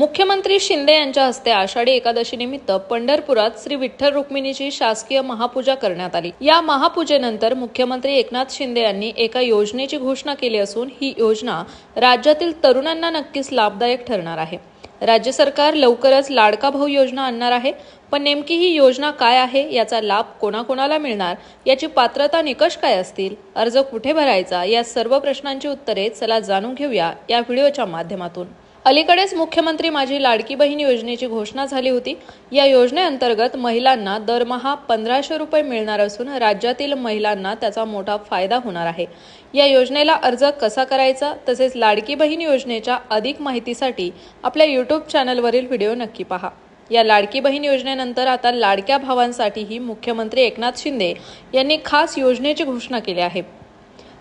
मुख्यमंत्री शिंदे यांच्या हस्ते आषाढी एकादशी निमित्त पंढरपुरात श्री विठ्ठल रुक्मिणीची शासकीय महापूजा करण्यात आली. या महापूजेनंतर मुख्यमंत्री एकनाथ शिंदे यांनी एका योजनेची घोषणा केली असून ही योजना राज्यातील तरुणांना नक्कीच लाभदायक ठरणार आहे. राज्य सरकार लवकरच लाडका भाऊ योजना आणणार आहे. पण नेमकी ही योजना काय आहे? याचा लाभ कोणाकोणाला मिळणार? याची पात्रता निकष काय असतील? अर्ज कुठे भरायचा? या सर्व प्रश्नांची उत्तरे चला जाणून घेऊया या व्हिडिओच्या माध्यमातून. अलीकडेच मुख्यमंत्री माझी लाडकी बहीण योजनेची घोषणा झाली होती. या योजनेअंतर्गत महिलांना दरमहा पंधराशे रुपये मिळणार असून राज्यातील महिलांना त्याचा मोठा फायदा होणार आहे. या योजनेला अर्ज कसा करायचा तसेच लाडकी बहीण योजनेच्या अधिक माहितीसाठी आपल्या यूट्यूब चॅनलवरील व्हिडिओ नक्की पहा. या लाडकी बहीण योजनेनंतर आता लाडक्या भावांसाठीही मुख्यमंत्री एकनाथ शिंदे यांनी खास योजनेची घोषणा केली आहे.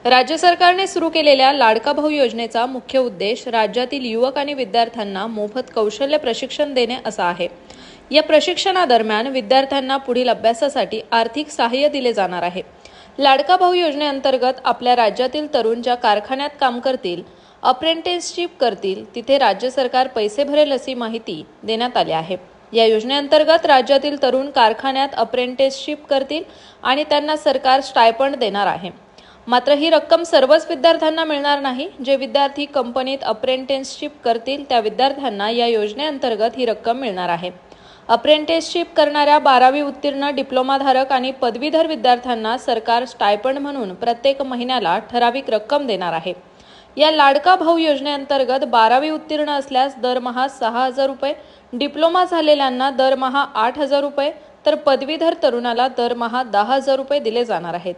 राज्य सरकारने सुरू केलेल्या लाडका भाऊ योजनेचा मुख्य उद्देश राज्यातील युवक आणि विद्यार्थ्यांना मोफत कौशल्य प्रशिक्षण देणे असा आहे. या प्रशिक्षणादरम्यान विद्यार्थ्यांना पुढील अभ्यासासाठी आर्थिक सहाय्य दिले जाणार आहे. लाडका भाऊ योजनेअंतर्गत आपल्या राज्यातील तरुण ज्या कारखान्यात काम करतील अप्रेंटिसशिप करतील तिथे राज्य सरकार पैसे भरेल अशी माहिती देण्यात आली आहे. या योजनेअंतर्गत राज्यातील तरुण कारखान्यात अप्रेंटिसशिप करतील आणि त्यांना सरकार स्टायपंड देणार आहे. मात्र ही रक्कम सर्वच विद्यार्थ्यांना मिळणार नाही. जे विद्यार्थी कंपनीत अप्रेंटिसशिप करतील त्या विद्यार्थ्यांना या योजनेअंतर्गत ही रक्कम मिळणार आहे. अप्रेंटिसशिप करणाऱ्या बारावी उत्तीर्ण डिप्लोमाधारक आणि पदवीधर विद्यार्थ्यांना सरकार स्टायपंड म्हणून प्रत्येक महिन्याला ठराविक रक्कम देणार आहे. या लाडका भाऊ योजनेअंतर्गत बारावी उत्तीर्ण असल्यास दरमहा सहा हजार रुपये डिप्लोमा झालेल्यांना दरमहा आठ हजार रुपये तर पदवीधर तरुणाला दरमहा दहा हजार रुपये दिले जाणार आहेत.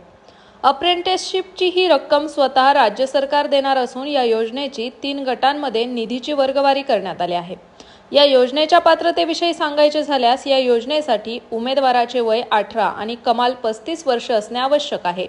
अप्रेंटिसशिपची ही रक्कम स्वतः राज्य सरकार देणार असून या योजनेची तीन गटांमध्ये निधीची वर्गवारी करण्यात आली आहे. या योजनेच्या पात्रतेविषयी सांगायचे झाल्यास या योजनेसाठी उमेदवाराचे वय अठरा आणि कमाल पस्तीस वर्ष असणे आवश्यक आहे.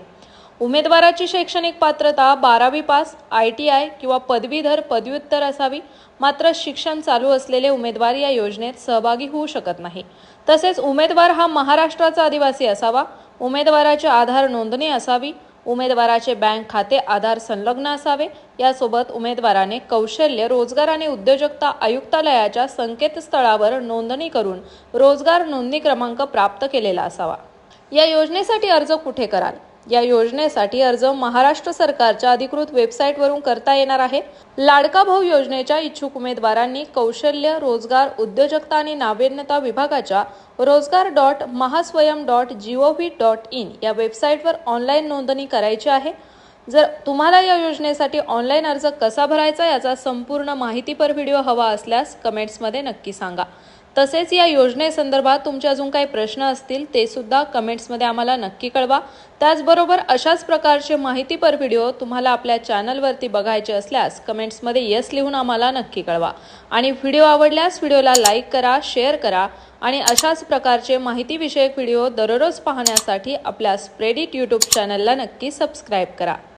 उमेदवाराची शैक्षणिक पात्रता बारावी पास आय टी आय किंवा पदवीधर पदव्युत्तर असावी. मात्र शिक्षण चालू असलेले उमेदवार या योजनेत सहभागी होऊ शकत नाही. तसेच उमेदवार हा महाराष्ट्राचा आदिवासी असावा. उमेदवाराचे आधार नोंदणी असावी उमेदवाराचे बँक खाते आधार संलग्न असावे यासोबत उमेदवाराने कौशल्य रोजगार आणि उद्योजकता आयुक्तालयाच्या संकेतस्थळावर नोंदणी करून रोजगार नोंदणी क्रमांक प्राप्त केलेला असावा. या योजनेसाठी अर्ज कुठे कराल? या योजनेसाठी अर्ज महाराष्ट्र सरकारच्या अधिकृत वेबसाईटवरून करता येणार आहे. लाडका भाऊ योजनेच्या इच्छुक उमेदवारांनी कौशल्य रोजगार उद्योजकता आणि नाविन्यता विभागाच्या Rojgar dot Mahaswayam dot G O V dot in या वेबसाईटवर ऑनलाईन नोंदणी करायची आहे. जर तुम्हाला या योजनेसाठी ऑनलाईन अर्ज कसा भरायचा याचा संपूर्ण माहितीपर व्हिडिओ हवा असल्यास कमेंट्समध्ये नक्की सांगा. तसेच या योजनेसंदर्भात तुमचे अजून काही प्रश्न असतील ते सुद्धा कमेंट्समध्ये आम्हाला नक्की कळवा. त्याचबरोबर अशाच प्रकारचे माहितीपर व्हिडिओ तुम्हाला आपल्या चॅनलवरती बघायचे असल्यास कमेंट्समध्ये यस लिहून आम्हाला नक्की कळवा. आणि व्हिडिओ आवडल्यास व्हिडिओला लाईक करा शेअर करा आणि अशाच प्रकारचे माहितीविषयक व्हिडिओ दररोज पाहण्यासाठी आपल्या स्प्रेडिट यूट्यूब चॅनलला नक्की सबस्क्राईब करा.